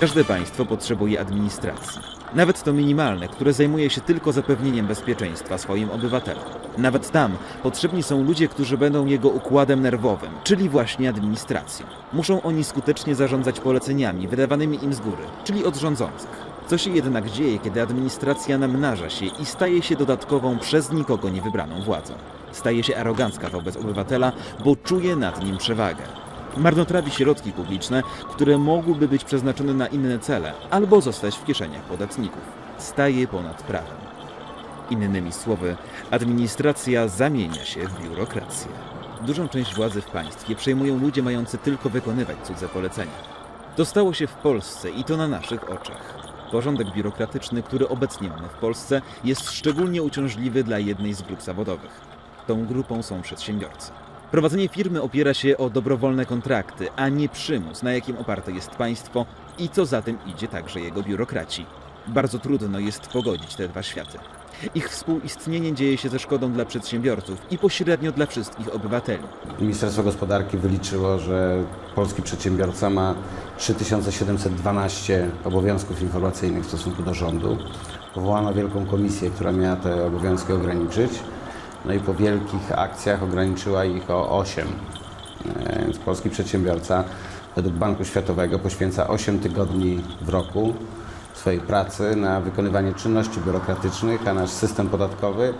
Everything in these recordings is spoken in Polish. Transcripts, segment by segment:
Każde państwo potrzebuje administracji. Nawet to minimalne, które zajmuje się tylko zapewnieniem bezpieczeństwa swoim obywatelom. Nawet tam potrzebni są ludzie, którzy będą jego układem nerwowym, czyli właśnie administracją. Muszą oni skutecznie zarządzać poleceniami wydawanymi im z góry, czyli od rządzących. Co się jednak dzieje, kiedy administracja namnaża się i staje się dodatkową przez nikogo nie wybraną władzą? Staje się arogancka wobec obywatela, bo czuje nad nim przewagę. Marnotrawi środki publiczne, które mogłyby być przeznaczone na inne cele albo zostać w kieszeniach podatników. Staje ponad prawem. Innymi słowy, administracja zamienia się w biurokrację. Dużą część władzy w państwie przejmują ludzie mający tylko wykonywać cudze polecenia. To stało się w Polsce i to na naszych oczach. Porządek biurokratyczny, który obecnie mamy w Polsce, jest szczególnie uciążliwy dla jednej z grup zawodowych. Tą grupą są przedsiębiorcy. Prowadzenie firmy opiera się o dobrowolne kontrakty, a nie przymus, na jakim oparte jest państwo i co za tym idzie także jego biurokraci. Bardzo trudno jest pogodzić te dwa światy. Ich współistnienie dzieje się ze szkodą dla przedsiębiorców i pośrednio dla wszystkich obywateli. Ministerstwo Gospodarki wyliczyło, że polski przedsiębiorca ma 3712 obowiązków informacyjnych w stosunku do rządu. Powołano wielką komisję, która miała te obowiązki ograniczyć. No i po wielkich akcjach ograniczyła ich o 8. E, Więc polski przedsiębiorca według Banku Światowego poświęca 8 tygodni w roku swojej pracy na wykonywanie czynności biurokratycznych, a nasz system podatkowy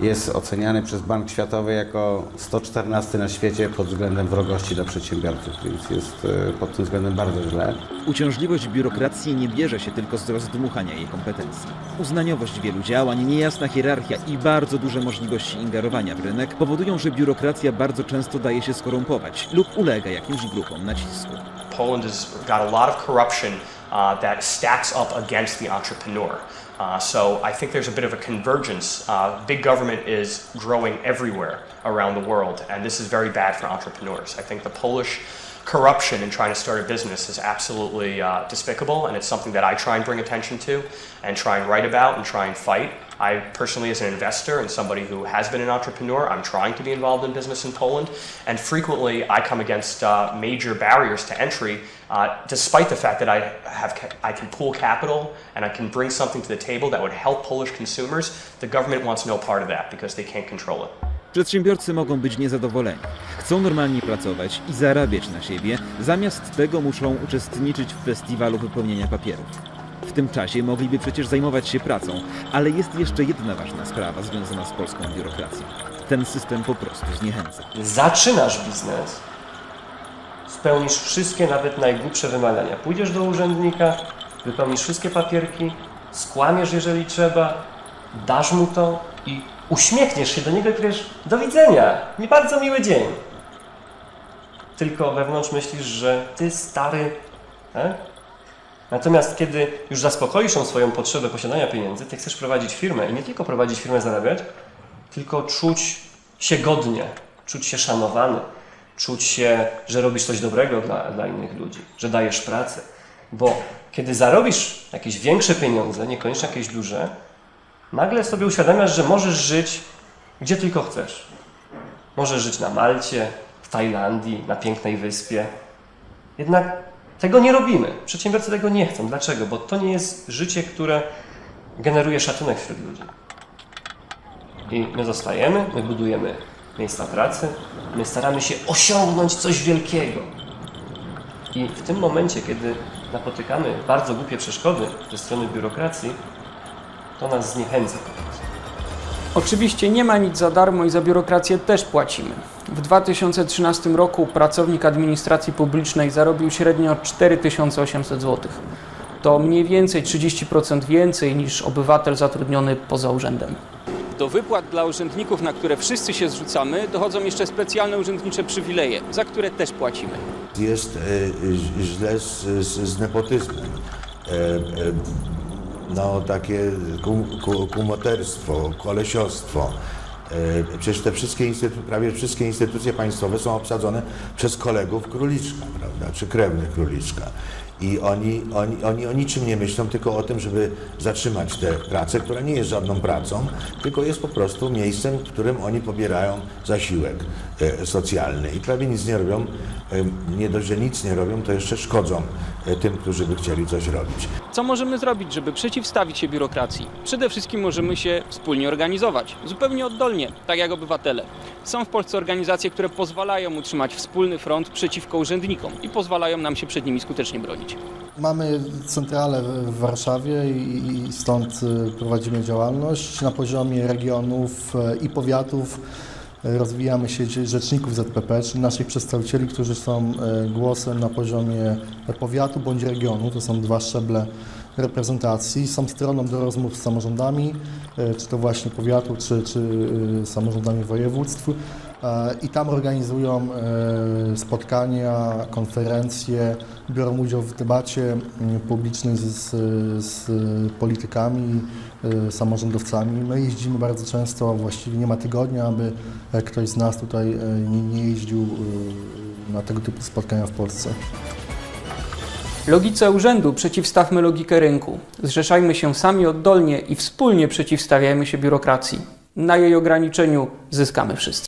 jest oceniany przez Bank Światowy jako 114 na świecie pod względem wrogości dla przedsiębiorców, więc jest e, pod tym względem bardzo źle. Uciążliwość biurokracji nie bierze się tylko z rozdmuchania jej kompetencji. Uznaniowość wielu działań, niejasna hierarchia i bardzo duże możliwości ingerowania w rynek powodują, że biurokracja bardzo często daje się skorumpować lub ulega jakimś grupom nacisku. Poland has got a lot of corruption uh, that stacks up against the entrepreneur. Uh, so I think there's a bit of a convergence. Uh, big government is growing everywhere around the world, and this is very bad for entrepreneurs. I think the Polish corruption in trying to start a business is absolutely uh, despicable, and it's something that I try and bring attention to and try and write about and try and fight. I personally, as an investor and somebody who has been an entrepreneur, I'm trying to be involved in business in Poland, and frequently I come against uh, major barriers to entry, uh, despite the fact that I have ca- I can pool capital and I can bring something to the table that would help Polish consumers. The government wants no part of that because they can't control it. Przedsiębiorcy mogą być niezadowoleni. Chcą normalnie pracować i zarabiać na siebie, zamiast tego muszą uczestniczyć w festiwalu wypełnienia papierów. W tym czasie mogliby przecież zajmować się pracą, ale jest jeszcze jedna ważna sprawa związana z polską biurokracją. Ten system po prostu zniechęca. zaczynasz biznes, spełnisz wszystkie, nawet najgłupsze wymagania. Pójdziesz do urzędnika, wypełnisz wszystkie papierki, skłamiesz, jeżeli trzeba, dasz mu to i uśmiechniesz się do niego i powiesz do widzenia, nie bardzo miły dzień. Tylko wewnątrz myślisz, że ty stary, tak? Natomiast kiedy już zaspokoisz swoją potrzebę posiadania pieniędzy, ty chcesz prowadzić firmę i nie tylko prowadzić firmę, zarabiać, tylko czuć się godnie, czuć się szanowany, czuć się, że robisz coś dobrego dla, dla innych ludzi, że dajesz pracę. Bo kiedy zarobisz jakieś większe pieniądze, niekoniecznie jakieś duże, nagle sobie uświadamiasz, że możesz żyć gdzie tylko chcesz. Możesz żyć na Malcie, w Tajlandii, na pięknej wyspie. Jednak tego nie robimy. Przedsiębiorcy tego nie chcą. Dlaczego? Bo to nie jest życie, które generuje szacunek wśród ludzi. I my zostajemy, my budujemy miejsca pracy, my staramy się osiągnąć coś wielkiego. I w tym momencie, kiedy napotykamy bardzo głupie przeszkody ze strony biurokracji, to nas zniechęca. Oczywiście nie ma nic za darmo i za biurokrację też płacimy. W 2013 roku pracownik administracji publicznej zarobił średnio 4800 zł. To mniej więcej 30% więcej niż obywatel zatrudniony poza urzędem. Do wypłat dla urzędników, na które wszyscy się zrzucamy, dochodzą jeszcze specjalne urzędnicze przywileje, za które też płacimy. jest e, źle z, z, z nepotyzmem. E, e, no takie kum, ku- kumoterstwo, kolesiostwo. E, Przecież te wszystkie instytu- prawie wszystkie instytucje państwowe są obsadzone przez kolegów króliczka, prawda, czy krewnych króliczka. I oni, oni, oni o niczym nie myślą, tylko o tym, żeby zatrzymać tę pracę, która nie jest żadną pracą, tylko jest po prostu miejscem, w którym oni pobierają zasiłek e, socjalny. I prawie nic nie robią, e, nie dość, że nic nie robią, to jeszcze szkodzą e, tym, którzy by chcieli coś robić. Co możemy zrobić, żeby przeciwstawić się biurokracji? Przede wszystkim możemy się wspólnie organizować, zupełnie oddolnie, tak jak obywatele. Są w Polsce organizacje, które pozwalają utrzymać wspólny front przeciwko urzędnikom i pozwalają nam się przed nimi skutecznie bronić. Mamy centralę w Warszawie i stąd y, prowadzimy działalność. Na poziomie regionów y, i powiatów y, rozwijamy sieć rzeczników ZPP, czyli naszych przedstawicieli, którzy są głosem na poziomie powiatu bądź regionu. To są dwa szczeble reprezentacji. Są stroną do rozmów z samorządami, czy to właśnie powiatu, czy, czy samorządami województw. E, I tam organizują e, spotkania, konferencje, biorą udział w debacie mm, publicznej z, z, politykami, e, samorządowcami. My jeździmy bardzo często, właściwie nie ma tygodnia, aby ktoś z nas tutaj nie, nie jeździł na tego typu spotkania w Polsce. Logice urzędu przeciwstawmy logikę rynku. Zrzeszajmy się sami oddolnie i wspólnie przeciwstawiajmy się biurokracji. Na jej ograniczeniu zyskamy wszyscy.